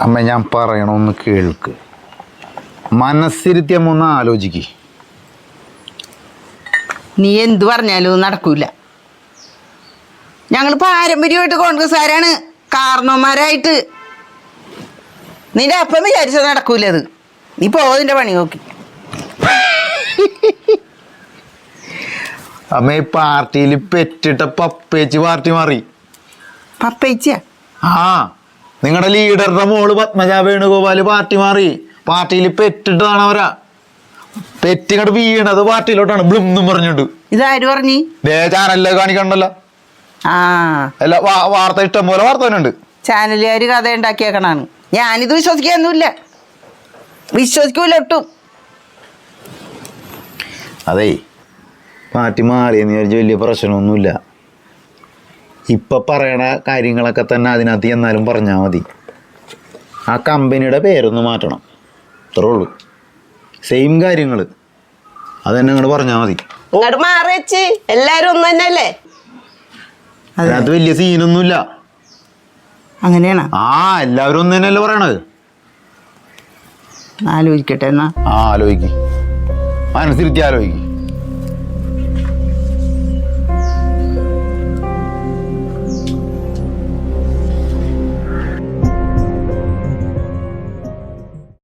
അമ്മ ഞാൻ പറയണമെന്ന് കേൾക്ക്. മനസ്സിരുത്തിയമ്മ ഒന്ന് ആലോചിക്ക്. നീ എന്തു പറഞ്ഞാലും നടക്കൂല. ഞങ്ങൾ പാരമ്പര്യമായിട്ട് കോൺഗ്രസ്സുകാരാണ്. കാരണവന്മാരായിട്ട് നിന്റെ അപ്പം വിചാരിച്ചത് നടക്കൂല അത്. നീ പോതിന്റെ പണി നോക്കി. അമ്മ ഈ പാർട്ടിയിൽ പെറ്റിട്ട പപ്പേച്ചി പാർട്ടി മാറി. പപ്പേച്ചിയാ? ആ. നിങ്ങളുടെ ലീഡറുടെ മോൾ പത്മജ വേണുഗോപാൽ പാർട്ടി മാറി. പാർട്ടിയിൽ പെറ്റിട്ടതാണ് അവരാ. പെറ്റിങ്ങോട്ട് വീണത് പാർട്ടിയിലോട്ടാണ്. ബ്ലൂന്നും പറഞ്ഞിട്ട്. ഇതാര് പറഞ്ഞു? ദേ ചാനലിലെ കാണിക്കണ്ടല്ലോ. ആ. അല്ല വാർത്ത ഇഷ്ടം പോലെ വാർത്ത തന്നെ ഉണ്ട് ചാനലുകാർ കഥ ഉണ്ടാക്കിയേക്കണാണ്. ഞാനിത് വിശ്വസിക്കാനൊന്നുമില്ല വിശ്വസിക്കൂല ഒട്ടും. അതേ പാർട്ടി മാറിയെന്ന് വിചാരിച്ച് വലിയ പ്രശ്നമൊന്നുമില്ല. ഇപ്പം പറയണ കാര്യങ്ങളൊക്കെ തന്നെ അതിനകത്ത് എന്നാലും പറഞ്ഞാൽ മതി. ആ കമ്പനിയുടെ പേരൊന്ന് മാറ്റണം. അത്രേ ഉള്ളൂ. സെയിം കാര്യങ്ങൾ അതന്നെ അങ്ങോട്ട് പറഞ്ഞാൽ മതി. ഇങ്ങോട്ട് മാറിച്ച് എല്ലാരും ഒന്ന് തന്നെയല്ലേ? അതിനകത്ത് വലിയ സീനൊന്നുമില്ല. അങ്ങനെയാണ്. ആ എല്ലാവരും ഒന്ന് തന്നെയല്ലേ പറയണത്? ആലോചിക്കട്ടെ എന്നാ. ആ ആലോചിക്ക്. മനസ്സിരുത്തി ആലോചിക്ക്.